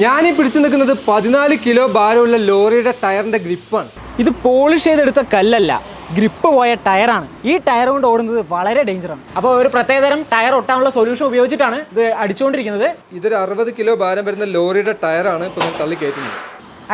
ഞാനീ പിടിച്ചു നിൽക്കുന്നത് പതിനാല് കിലോ ഭാരമുള്ള ലോറിയുടെ ടയറിന്റെ ഗ്രിപ്പാണ്. ഇത് പോളിഷ് ചെയ്തെടുത്ത കല്ലല്ല ഗ്രിപ്പ് പോയ ടയറാണ്. ഈ ടയർ കൊണ്ട് ഓടുന്നത് വളരെ ഡേഞ്ചറാണ് അപ്പോൾ ഒരു പ്രത്യേകതരം ടയർ ഒട്ടാനുള്ള സൊല്യൂഷൻ ഉപയോഗിച്ചിട്ടാണ് ഇത് അടിച്ചുകൊണ്ടിരിക്കുന്നത്. ഇതൊരു അറുപത് കിലോ ഭാരം വരുന്ന ലോറിയുടെ ടയറാണ് ഇപ്പോൾ ഞാൻ തള്ളി കയറ്റുന്നത്.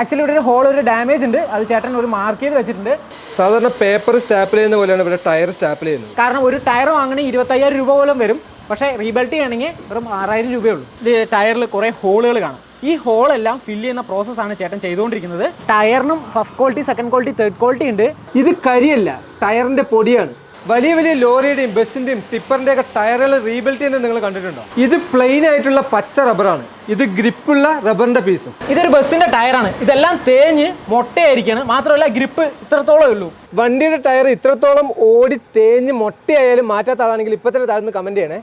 ആക്ച്വലി ഇവിടെ ഒരു ഹോൾ ഒരു ഡാമേജ് ഉണ്ട്. അത് ചേട്ടൻ ഒരു മാർക്ക് ചെയ്ത് വെച്ചിട്ടുണ്ട്. സാധാരണ പേപ്പർ സ്റ്റാപ്പിൾ ചെയ്യുന്ന പോലെയാണ് ഇവിടെ ടയർ സ്റ്റാപ്പിൾ ചെയ്യുന്നത്. കാരണം ഒരു ടയർ വാങ്ങണമെങ്കിൽ ഇരുപത്തയ്യായിരം രൂപ പോലും വരും. പക്ഷേ റീബിൽറ്റ് ചെയ്യണമെങ്കിൽ വെറും ആറായിരം രൂപയേ ഉള്ളൂ. ഇത് ടയറിൽ കുറേ ഹോളുകൾ കാണും. ഈ ഹോൾ എല്ലാം ഫില്ല് ചെയ്യുന്ന പ്രോസസ് ആണ് ചേട്ടൻ ചെയ്തുകൊണ്ടിരിക്കുന്നത്. ടയറിനും first quality second quality third quality ഉണ്ട്. ഇത് കരിയല്ല ടയറിന്റെ പൊടിയാണ്. വലിയ വലിയ ലോറിയുടെയും ബസ്സിന്റെയും ടിപ്പറിന്റെ ഒക്കെ ടയറുകൾ റീബിൽറ്റ് ചെയ്യുന്നത് നിങ്ങൾ കണ്ടിട്ടുണ്ടോ? ഇത് പ്ലെയിൻ ആയിട്ടുള്ള പച്ച റബ്ബറാണ്. ഇത് ഗ്രിപ്പുള്ള റബ്ബറിന്റെ പീസും ഇതൊരു ബസ്സിന്റെ ടയറാണ് ഇതെല്ലാം തേഞ്ഞ് മൊട്ടയായിരിക്കാണ്. മാത്രമല്ല ഗ്രിപ്പ് ഇത്രത്തോളം ഉള്ളൂ. വണ്ടിയുടെ ടയർ ഇത്രത്തോളം ഓടി തേഞ്ഞ് മൊട്ടയായാലും മാറ്റാത്ത ആളാണെങ്കിൽ ഇപ്പൊ തന്നെ താഴ്ന്ന് കമന്റ് ചെയ്യണേ.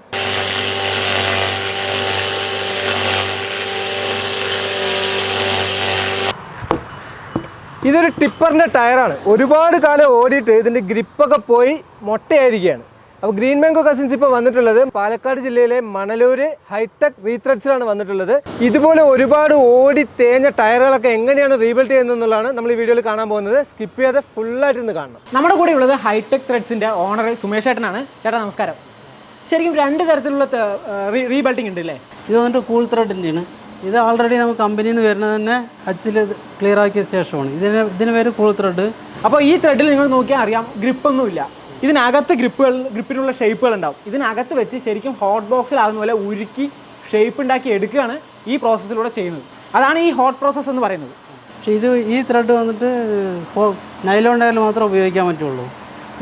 ഇതൊരു ടിപ്പറിന്റെ ടയറാണ്. ഒരുപാട് കാലം ഓടിയിട്ട് ഇതിന്റെ ഗ്രിപ്പൊക്കെ പോയി മൊട്ടയായിരിക്കുകയാണ്. അപ്പോൾ ഗ്രീൻ മാംഗോ കസിൻസ് ഇപ്പോൾ വന്നിട്ടുള്ളത് പാലക്കാട് ജില്ലയിലെ മണലൂര് ഹൈടെക് റീത്രെഡ്സിലാണ് വന്നിട്ടുള്ളത്. ഇതുപോലെ ഒരുപാട് ഓടി തേഞ്ഞ ടയറുകളൊക്കെ എങ്ങനെയാണ് റീബിൽഡ് ചെയ്യുന്നത് എന്നുള്ളതാണ് നമ്മൾ ഈ വീഡിയോയിൽ കാണാൻ പോകുന്നത്. സ്കിപ്പ് ചെയ്യാതെ ഫുള്ളായിട്ട് ഇന്ന് കാണണം. നമ്മുടെ കൂടെ ഉള്ളത് ഹൈടെക് ത്രെഡ്സിന്റെ ഓണർ സുമേഷ് ഏട്ടനാണ്. ചേട്ടാ നമസ്കാരം. ശരിക്കും രണ്ട് തരത്തിലുള്ള റീബിൽഡിംഗ് ഉണ്ട് അല്ലേ ഇത് വന്നിട്ട് കൂൾ ത്രെഡിന്റെയാണ് ഇത് ഓൾറെഡി നമുക്ക് കമ്പനിയിൽ നിന്ന് വരുന്നത് തന്നെ അച്ചിൽ ക്ലിയർ ആക്കിയ ശേഷമാണ്. ഇതിന് ഇതിന് പേര് കൂൾ ത്രെഡ് അപ്പോൾ ഈ ത്രെഡിൽ നിങ്ങൾ നോക്കിയാൽ അറിയാം ഗ്രിപ്പൊന്നുമില്ല ഇതിനകത്ത് ഗ്രിപ്പുകൾ ഗ്രിപ്പിനുള്ള ഷേപ്പുകൾ ഉണ്ടാവും. ഇതിനകത്ത് വെച്ച് ശരിക്കും ഹോട്ട് ബോക്സിലാകുന്ന പോലെ ഉരുക്കി ഷേപ്പ് ഉണ്ടാക്കി എടുക്കുകയാണ് ഈ പ്രോസസ്സിലൂടെ ചെയ്യുന്നത്. അതാണ് ഈ ഹോട്ട് പ്രോസസ്സ് എന്ന് പറയുന്നത്. പക്ഷേ ഇത് ഈ ത്രെഡ് വന്നിട്ട് നൈലോൺ ഡയൽ മാത്രമേ ഉപയോഗിക്കാൻ പറ്റുള്ളൂ.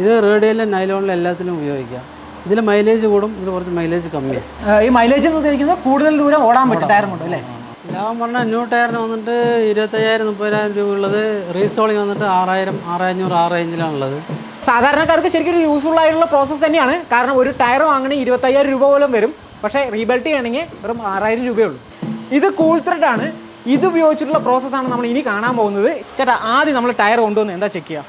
ഇത് റേഡിയോയിലും നൈലോണിലും എല്ലാത്തിലും ഉപയോഗിക്കാം. ഇതിൽ മൈലേജ് കൂടും ഇതിൽ കുറച്ച് മൈലേജ് കമ്മിയാണ് ഈ മൈലേജ് എന്ന് ഉദ്ദേശിക്കുന്നത് കൂടുതൽ ദൂരം ഓടാൻ പറ്റും ടയർ കൊണ്ട് അല്ലേ? ഞാൻ പറഞ്ഞാൽ ന്യൂ ടയറിന് വന്നിട്ട് ഇരുപത്തയ്യായിരം മുപ്പതിനായിരം രൂപ ഉള്ളത് റീസോളിങ് വന്നിട്ട് ആറായിരം ആറായിരഞ്ഞൂറ് ആ റേഞ്ചിലാണുള്ളത് സാധാരണക്കാർക്ക് ശരിക്കും ഒരു യൂസ്ഫുൾ ആയിട്ടുള്ള പ്രോസസ്സ് തന്നെയാണ്. കാരണം ഒരു ടയർ വാങ്ങണമെങ്കിൽ ഇരുപത്തയ്യായിരം രൂപ പോലും വരും. പക്ഷേ റീബിൽറ്റ് ചെയ്യണമെങ്കിൽ വെറും ആറായിരം രൂപയേ ഉള്ളൂ. ഇത് കൂൾ ആണ്. ഇത് ഉപയോഗിച്ചിട്ടുള്ള പ്രോസസ്സാണ് നമ്മൾ ഇനി കാണാൻ പോകുന്നത്. ചേട്ടാ ആദ്യം നമ്മൾ ടയർ കൊണ്ടുവന്ന് എന്താ ചെക്ക് ചെയ്യുക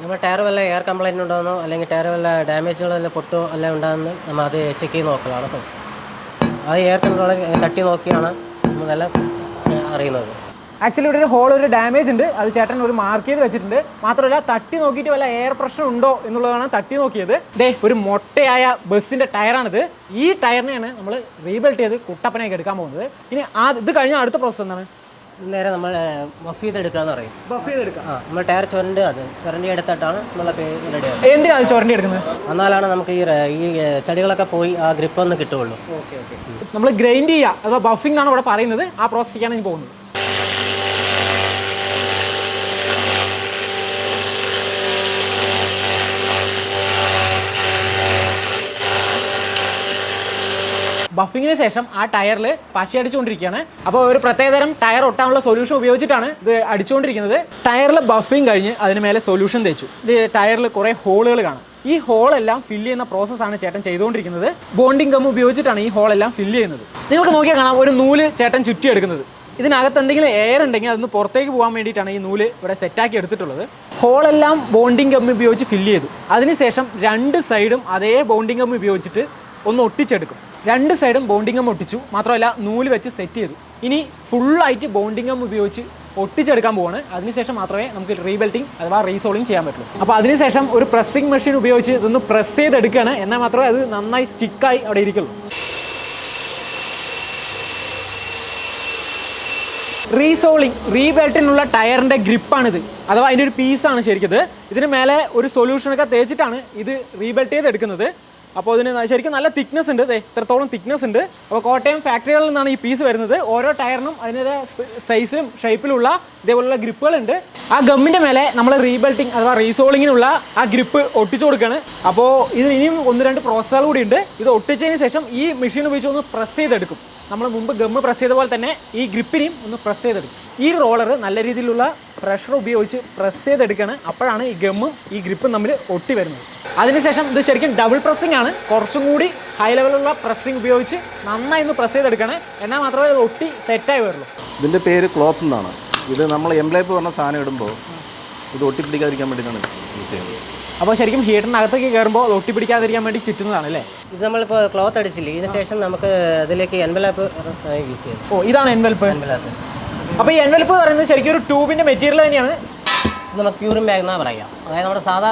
നമ്മൾ ടയർ വല്ല എയർ കംപ്ലൈന്റ് ഉണ്ടോയെന്നോ അല്ലെങ്കിൽ ടയർ വല്ല ഡാമേജുകൾ വല്ല പൊട്ടോ അല്ല ഉണ്ടാകുന്ന നമ്മൾ അത് ചെക്ക് ചെയ്ത് നോക്കലാണ് ഫസ്റ്റ് അത് എയർ കൺട്രോൾ തട്ടി നോക്കിയാണ് നമ്മളെല്ലാം അറിയുന്നത്. ആക്ച്വലി ഇവിടെ ഒരു ഹോൾ ഒരു ഡാമേജ് ഉണ്ട്. അത് ചേട്ടൻ ഒരു മാർക്ക് ചെയ്ത് വെച്ചിട്ടുണ്ട്. മാത്രമല്ല തട്ടി നോക്കിയിട്ട് വല്ല എയർ പ്രഷർ ഉണ്ടോ എന്നുള്ളതാണ് തട്ടി നോക്കിയത്. ദേ ഒരു മൊട്ടയായ ബസ്സിന്റെ ടയറാണിത്. ഈ ടയറിനെയാണ് നമ്മൾ റീബിൽറ്റ് ചെയ്ത് കുട്ടപ്പനയൊക്കെ എടുക്കാൻ പോകുന്നത്. ഇനി ആ ഇത് കഴിഞ്ഞ അടുത്ത പ്രോസസ് എന്താണ്? നേരെ നമ്മൾ ബഫ് ചെയ്തെടുക്കാന്ന് പറയും. ബഫ് ആ നമ്മൾ ടയർ ചുരണ്ട് അത് ചുരണ്ടി എടുത്തിട്ടാണ് നമ്മളെ റെഡി ആകുന്നത് എന്തിനാണ് ചുരണ്ടി എടുക്കുന്നത്? എന്നാലാണ് നമുക്ക് ഈ ഈ ചെടികളൊക്കെ പോയി ആ ഗ്രിപ്പ് ഒന്ന് കിട്ടുകയുള്ളൂ നമ്മൾ ഗ്രൈൻഡ് ചെയ്യുക അഥവാ ബഫിംഗ് ആണ് ഇവിടെ പറയുന്നത്. ആ പ്രോസസ് ഇനി പോകുന്നത് ബഫിങ്ങിന് ശേഷം ആ ടയറിൽ പശ അടിച്ചുകൊണ്ടിരിക്കുകയാണ്. അപ്പോൾ ഒരു പ്രത്യേകതരം ടയർ ഒട്ടാനുള്ള സൊല്യൂഷൻ ഉപയോഗിച്ചിട്ടാണ് ഇത് അടിച്ചുകൊണ്ടിരിക്കുന്നത്. ടയറിൽ ബഫിങ് കഴിഞ്ഞ് അതിന് മേലെ സൊല്യൂഷൻ തേച്ചു. ഇത് ടയറിൽ കുറേ ഹോളുകൾ കാണും. ഈ ഹോളെല്ലാം ഫില്ല് ചെയ്യുന്ന പ്രോസസ്സാണ് ചേട്ടൻ ചെയ്തുകൊണ്ടിരിക്കുന്നത്. ബോണ്ടിങ് ഗം ഉപയോഗിച്ചിട്ടാണ് ഈ ഹോളെല്ലാം ഫില്ല് ചെയ്യുന്നത്. നിങ്ങൾക്ക് നോക്കിയാൽ കാണാം ഒരു നൂൽ ചേട്ടൻ ചുറ്റിയെടുക്കുന്നത്. ഇതിനകത്ത് എന്തെങ്കിലും എയർ ഉണ്ടെങ്കിൽ അതൊന്ന് പുറത്തേക്ക് പോകാൻ വേണ്ടിയിട്ടാണ് ഈ നൂൽ ഇവിടെ സെറ്റാക്കി എടുത്തിട്ടുള്ളത്. ഹോളെല്ലാം ബോണ്ടിങ് ഗം ഉപയോഗിച്ച് ഫില്ല് ചെയ്തു. അതിനുശേഷം രണ്ട് സൈഡും അതേ ബോണ്ടിങ് ഗം ഉപയോഗിച്ചിട്ട് ഒന്ന് ഒട്ടിച്ചെടുക്കും. രണ്ട് സൈഡും ബോണ്ടിങ് ഗം ഒട്ടിച്ചു. മാത്രമല്ല നൂൽ വെച്ച് സെറ്റ് ചെയ്തു. ഇനി ഫുള്ളായിട്ട് ബോണ്ടിങ് ഗം ഉപയോഗിച്ച് ഒട്ടിച്ചെടുക്കാൻ പോവാണ്. അതിനുശേഷം മാത്രമേ നമുക്ക് റീബെൽറ്റിംഗ് അഥവാ റീസോളിങ് ചെയ്യാൻ പറ്റുള്ളൂ. അപ്പോൾ അതിനുശേഷം ഒരു പ്രസ്സിംഗ് മെഷീൻ ഉപയോഗിച്ച് ഇതൊന്ന് പ്രസ് ചെയ്തെടുക്കുകയാണ്. എന്നാൽ മാത്രമേ അത് നന്നായി സ്റ്റിക്കായി അവിടെ ഇരിക്കുള്ളൂ. റീസോളിങ് റീബെൽറ്റിനുള്ള ടയറിന്റെ ഗ്രിപ്പാണിത്. അഥവാ അതിന്റെ ഒരു പീസാണ് ശരിക്കും ഇതിന് മേലെ ഒരു സൊല്യൂഷനൊക്കെ തേച്ചിട്ടാണ് ഇത് റീബെൽറ്റ് ചെയ്ത് എടുക്കുന്നത് അപ്പോൾ ഇതിന് ശരിക്കും നല്ല തിക്നെസ് ഉണ്ട്. ഇത്രത്തോളം തിക്നെസ് ഉണ്ട്. അപ്പോൾ കോട്ടയം ഫാക്ടറികളിൽ നിന്നാണ് ഈ പീസ് വരുന്നത്. ഓരോ ടയറിനും അതിന്റെ സൈസും ഷേപ്പിലുള്ള ഇതേപോലുള്ള ഗ്രിപ്പുകളുണ്ട് ആ ഗമ്മിന്റെ മേലെ നമ്മൾ റീബെൽറ്റിംഗ് അഥവാ റീസോളിങ്ങിനുള്ള ആ ഗ്രിപ്പ് ഒട്ടിച്ചു കൊടുക്കുകയാണ് അപ്പോൾ ഇത് ഇനിയും ഒന്ന് രണ്ട് പ്രോസസ്സുകൾ കൂടി ഉണ്ട്. ഇത് ഒട്ടിച്ചതിന് ശേഷം ഈ മെഷീൻ ഉപയോഗിച്ച് ഒന്ന് പ്രസ് ചെയ്തെടുക്കും. നമ്മൾ മുമ്പ് ഗമ്മ് പ്രസ് ചെയ്ത പോലെ തന്നെ ഈ ഗ്രിപ്പിനെയും ഒന്ന് പ്രസ് ചെയ്തെടുക്കും. ഈ റോളർ നല്ല രീതിയിലുള്ള പ്രഷർ ഉപയോഗിച്ച് പ്രസ് ചെയ്തെടുക്കുകയാണ്. അപ്പോഴാണ് ഈ ഗമ്മും ഈ ഗ്രിപ്പും തമ്മിൽ ഒട്ടി വരുന്നത്. അതിനുശേഷം ഇത് ശരിക്കും ഡബിൾ പ്രസ്സിംഗ് ആണ്. കുറച്ചും കൂടി ഹൈ ലെവലുള്ള പ്രസ്സിംഗ് ഉപയോഗിച്ച് നന്നായി ഒന്ന് പ്രസ് ചെയ്തെടുക്കണം എന്നാൽ മാത്രമേ ഇത് ഒട്ടി സെറ്റായി വരുള്ളൂ. ഇതിന്റെ പേര് ക്ലോത്ത് എന്നാണ്. ഇത് നമ്മൾ എംബ്ലേപ്പ് പറഞ്ഞ സാധനം ഇടുമ്പോൾ ഇത് ഒട്ടിപ്പിടിക്കാതിരിക്കാൻ വേണ്ടിയിട്ടാണ് യൂസ് ചെയ്യുന്നത്. അപ്പോൾ ശരിക്കും ഹീറ്ററിനകത്തേക്ക് കയറുമ്പോൾ അത് ഒട്ടിപ്പിടിക്കാതിരിക്കാൻ വേണ്ടി ചുറ്റുന്നതാണ് അല്ലേ? ഇത് നമ്മളിപ്പോൾ ക്ലോത്ത് അടിച്ചില്ലേ ഇതിന് ശേഷം നമുക്ക് അതിലേക്ക് എൻവലപ്പ് യൂസ് ചെയ്യാം. ഓ ഇതാണ് എൻവലപ്പ് എൻവലപ്പ് അപ്പോൾ ഈ എൻവലപ്പ് പറയുന്നത് ശരിക്കും ഒരു ട്യൂബിന്റെ മെറ്റീരിയൽ തന്നെയാണ്. നമ്മൾ ക്യൂറിൻ ബാഗ് എന്നാണ് പറയാം. അതായത് നമ്മുടെ സാധാ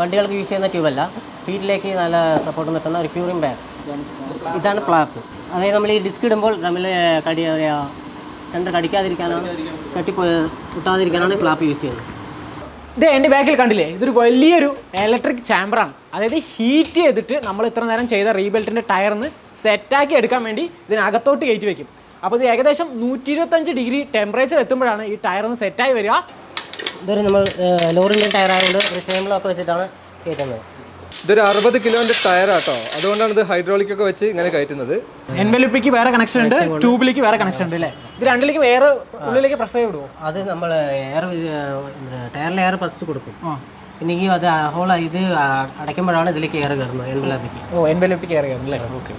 വണ്ടികൾക്ക് യൂസ് ചെയ്യുന്ന ട്യൂബല്ല ഹീറ്റിലേക്ക് നല്ല സപ്പോർട്ട് നിൽക്കുന്ന ഒരു ക്യൂറിംഗ് ബാഗ് ഇതാണ് പ്ലാപ്പ് അതായത് നമ്മൾ ഈ ഡിസ്ക് ഇടുമ്പോൾ നമ്മൾ കടി സെന്റർ കടിക്കാതിരിക്കാനാണ് കട്ടി കിട്ടാതിരിക്കാനാണ് പ്ലാപ്പ് യൂസ് ചെയ്യുന്നത്. ഇത് എന്റെ ബാക്കിൽ കണ്ടില്ലേ? ഇതൊരു വലിയൊരു ഇലക്ട്രിക് ചാമ്പറാണ് അതായത് ഹീറ്റ് ചെയ്തിട്ട് നമ്മൾ ഇത്ര നേരം ചെയ്ത റീബെൽറ്റിന്റെ ടയറിന്ന് സെറ്റാക്കി എടുക്കാൻ വേണ്ടി ഇതിനകത്തോട്ട് കയറ്റി വെക്കും. അപ്പോൾ ഇത് ഏകദേശം നൂറ്റി ഇരുപത്തഞ്ച് ഡിഗ്രി ടെമ്പറേച്ചർ എത്തുമ്പോഴാണ് ഈ ടയർ ഒന്ന് സെറ്റായി വരിക. ഇതൊരു നമ്മൾ ലോറിന്റെ ടയർ ആയതുകൊണ്ട് ഒരു ചേമ്പിളൊക്കെ വെച്ചിട്ടാണ് കയറ്റുന്നത്. ഇതൊരു അറുപത് കിലോന്റെ ടയറാട്ടോ അതുകൊണ്ടാണ് ഇത് ഹൈഡ്രോളിക് ഒക്കെ വെച്ച് ഇങ്ങനെ കയറ്റുന്നത്. എൻവെലിപ്പിക്ക് വേറെ കണക്ഷൻ ഉണ്ട് ട്യൂബിലേക്ക് വേറെ കണക്ഷൻ ഉണ്ട് അല്ലേ? ഇത് രണ്ടിലേക്ക് വേറെ ഉള്ളിലേക്ക് പ്രസ് ചെയ്ത് വിടുമോ അത് നമ്മൾ എയർ ടയറിൽ എയർ ഫസ്റ്റ് കൊടുക്കും. പിന്നെ ഈ അത് ഹോൾ ഇത് അടയ്ക്കുമ്പോഴാണ് ഇതിലേക്ക് എയർ കയറുന്നത് എൻവലിപ്പിക്ക് ഓ എൻവെലിപ്പിക്ക് കയറുന്നത് അല്ലേ? ഓക്കെ.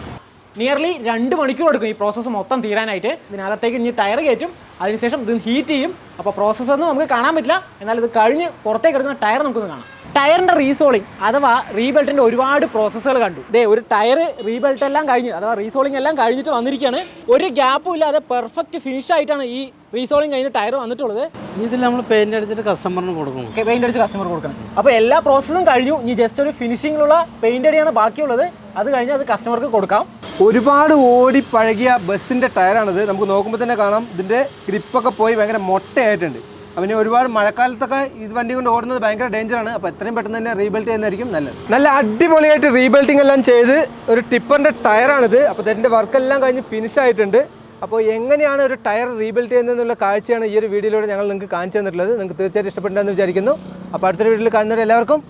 നിയർലി രണ്ട് മണിക്കൂർ എടുക്കും ഈ പ്രോസസ്സ് മൊത്തം തീരാനായിട്ട്. ഇതിനകത്തേക്ക് ഇനി ടയർ കയറ്റും. അതിനുശേഷം ഇത് ഹീറ്റ് ചെയ്യും. അപ്പോൾ പ്രോസസ്സ് ഒന്നും നമുക്ക് കാണാൻ പറ്റില്ല. എന്നാൽ ഇത് കഴിഞ്ഞ് പുറത്തേക്ക് എടുക്കുന്ന ടയർ നമുക്കൊന്ന് കാണാം. ടയറിന്റെ റീസോളിംഗ് അഥവാ റീബെൽറ്റിന്റെ ഒരുപാട് പ്രോസസ്സുകൾ കണ്ടു. ഇതേ ഒരു ടയർ റീബെൽറ്റ് എല്ലാം കഴിഞ്ഞ് അഥവാ റീസോളിംഗ് എല്ലാം കഴിഞ്ഞിട്ട് വന്നിരിക്കുകയാണ്. ഒരു ഗ്യാപ്പും ഇല്ലാതെ പെർഫെക്റ്റ് ഫിനിഷ് ആയിട്ടാണ് ഈ റീസോളിംഗ് കഴിഞ്ഞ് ടയർ വന്നിട്ടുള്ളത്. ഇതിൽ നമ്മൾ പെയിന്റ് അടിച്ചിട്ട് കസ്റ്റമറിന് കൊടുക്കും പെയിന്റ് അടിച്ച് കസ്റ്റമർ കൊടുക്കണം. അപ്പോൾ എല്ലാ പ്രോസസ്സും കഴിഞ്ഞു. ഇനി ജസ്റ്റ് ഒരു ഫിനിഷിങ്ങിലുള്ള പെയിന്റ് അടിയാണ് ബാക്കിയുള്ളത്. അത് കഴിഞ്ഞ് അത് കസ്റ്റമർക്ക് കൊടുക്കാം. ഒരുപാട് ഓടി പഴകിയ ബസ്സിന്റെ ടയറാണിത്. നമുക്ക് നോക്കുമ്പോൾ തന്നെ കാണാം. ഇതിന്റെ ഗ്രിപ്പൊക്കെ പോയി ഭയങ്കര മൊട്ടയായിട്ടുണ്ട്. അപ്പം ഇനി ഒരുപാട് മഴക്കാലത്തൊക്കെ ഇത് വണ്ടി കൊണ്ട് ഓടുന്നത് ഭയങ്കര ഡേഞ്ചറാണ് അപ്പോൾ എത്രയും പെട്ടെന്ന് തന്നെ റീബിൽറ്റ് ചെയ്യുന്നതായിരിക്കും നല്ലത്. നല്ല അടിപൊളിയായിട്ട് റീബിൽറ്റിംഗ് എല്ലാം ചെയ്ത് ഒരു ടിപ്പറിന്റെ ടയറാണിത്. അപ്പോൾ ഇതിന്റെ വർക്കെല്ലാം കഴിഞ്ഞ് ഫിനിഷ് ആയിട്ടുണ്ട്. അപ്പോൾ എങ്ങനെയാണ് ഒരു ടയർ റീബിൽഡ് ചെയ്യുന്നതെന്നുള്ള കാഴ്ചയാണ് ഈ ഒരു വീഡിയോയിലൂടെ ഞങ്ങൾ നിങ്ങൾക്ക് കാണിച്ചു തന്നിട്ടുള്ളത്. നിങ്ങൾക്ക് തീർച്ചയായിട്ടും ഇഷ്ടപ്പെട്ടെന്ന് വിചാരിക്കുന്നു. അപ്പോൾ അടുത്തൊരു വീഡിയോയിൽ കാണുന്നവർ എല്ലാവർക്കും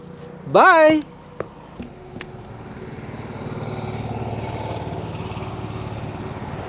ബൈ